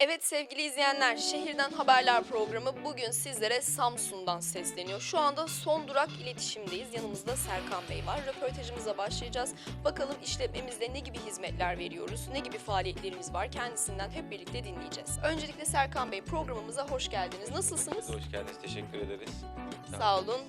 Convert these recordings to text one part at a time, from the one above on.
Evet sevgili izleyenler, Şehirden Haberler programı bugün sizlere Samsun'dan sesleniyor. Şu anda son durak iletişimdeyiz. Yanımızda Serkan Bey var. Röportajımıza başlayacağız. Bakalım işletmemizde ne gibi hizmetler veriyoruz, ne gibi faaliyetlerimiz var kendisinden hep birlikte dinleyeceğiz. Öncelikle Serkan Bey programımıza hoş geldiniz. Nasılsınız? Hoş geldiniz, teşekkür ederiz. Sağ olun.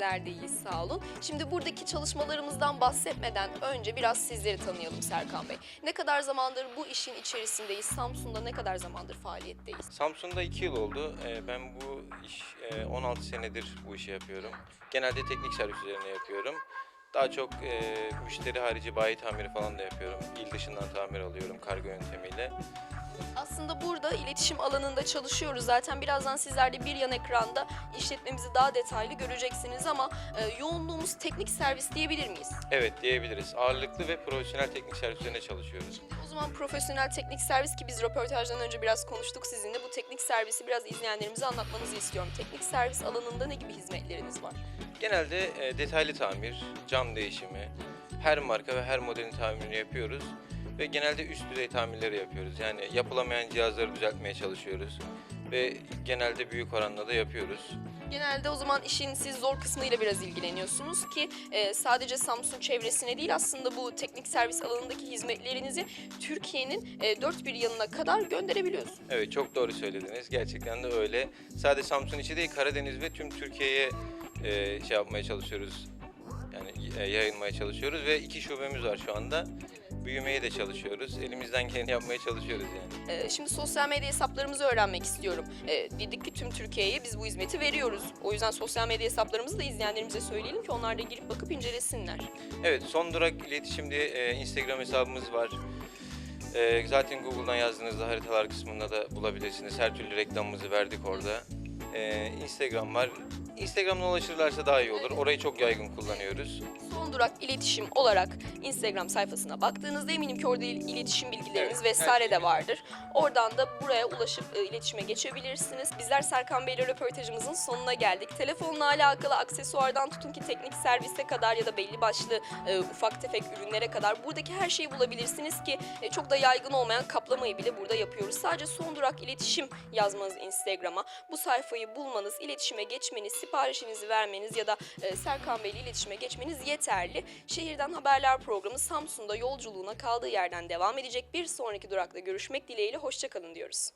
Bizler de iyiyiz sağ olun. Şimdi buradaki çalışmalarımızdan bahsetmeden önce biraz sizleri tanıyalım Serkan Bey. Ne kadar zamandır bu işin içerisindeyiz? Samsun'da ne kadar zamandır faaliyetteyiz? Samsun'da 2 yıl oldu. Ee, Ben bu iş e, 16 senedir bu işi yapıyorum. Genelde teknik servis üzerine yapıyorum. Daha çok e, müşteri harici bayi tamiri falan da yapıyorum. Dışından tamir alıyorum kargo yöntemiyle. Aslında burada iletişim alanında çalışıyoruz. Zaten birazdan sizler de bir yan ekranda işletmemizi daha detaylı göreceksiniz ama e, yoğunluğumuz teknik servis diyebilir miyiz? Evet diyebiliriz. Ağırlıklı ve profesyonel teknik servis üzerine çalışıyoruz. O zaman profesyonel teknik servis ki biz röportajdan önce biraz konuştuk sizinle. Bu teknik servisi biraz izleyenlerimize anlatmanızı istiyorum. Teknik servis alanında ne gibi hizmetleriniz var? Genelde e, detaylı tamir, cam değişimi, her marka ve her modelin tamirini yapıyoruz. Ve genelde üst düzey tamirleri yapıyoruz. Yani yapılamayan cihazları düzeltmeye çalışıyoruz. Ve genelde büyük oranla da yapıyoruz. Genelde o zaman işin siz zor kısmıyla biraz ilgileniyorsunuz ki e, sadece Samsun çevresine değil aslında bu teknik servis alanındaki hizmetlerinizi Türkiye'nin e, dört bir yanına kadar gönderebiliyorsunuz. Evet çok doğru söylediniz. Gerçekten de öyle. Sadece Samsun içi değil Karadeniz ve tüm Türkiye'ye e, şey yapmaya çalışıyoruz. Yani e, yayılmaya çalışıyoruz ve iki şubemiz var şu anda. Büyümeye de çalışıyoruz. Elimizden geleni yapmaya çalışıyoruz yani. E, şimdi sosyal medya hesaplarımızı öğrenmek istiyorum. E, dedik ki tüm Türkiye'ye biz bu hizmeti veriyoruz. O yüzden sosyal medya hesaplarımızı da izleyenlerimize söyleyelim ki onlar da girip bakıp incelesinler. Evet son durak iletişim diye e, Instagram hesabımız var. E, zaten Google'dan yazdığınızda haritalar kısmında da bulabilirsiniz. Her türlü reklamımızı verdik orada. E, Instagram var. Instagram'dan ulaşırlarsa daha iyi olur. Orayı çok yaygın kullanıyoruz. Son durak iletişim olarak Instagram sayfasına baktığınızda eminim ki orada il- iletişim bilgileriniz Evet, vesaire de vardır. Oradan da buraya ulaşıp e, iletişime geçebilirsiniz. Bizler Serkan Bey ile röportajımızın sonuna geldik. Telefonla alakalı aksesuardan tutun ki teknik servise kadar ya da belli başlı e, ufak tefek ürünlere kadar buradaki her şeyi bulabilirsiniz ki e, çok da yaygın olmayan kaplamayı bile burada yapıyoruz. Sadece son durak iletişim yazmanız Instagram'a. Bu sayfayı bulmanız, iletişime geçmeniz, siparişinizi vermeniz ya da e, Serkan Bey ile iletişime geçmeniz yeterli. Şehirden Haberler programı Samsun'da yolculuğuna kaldığı yerden devam edecek. Bir sonraki durakta görüşmek dileğiyle hoşçakalın diyoruz.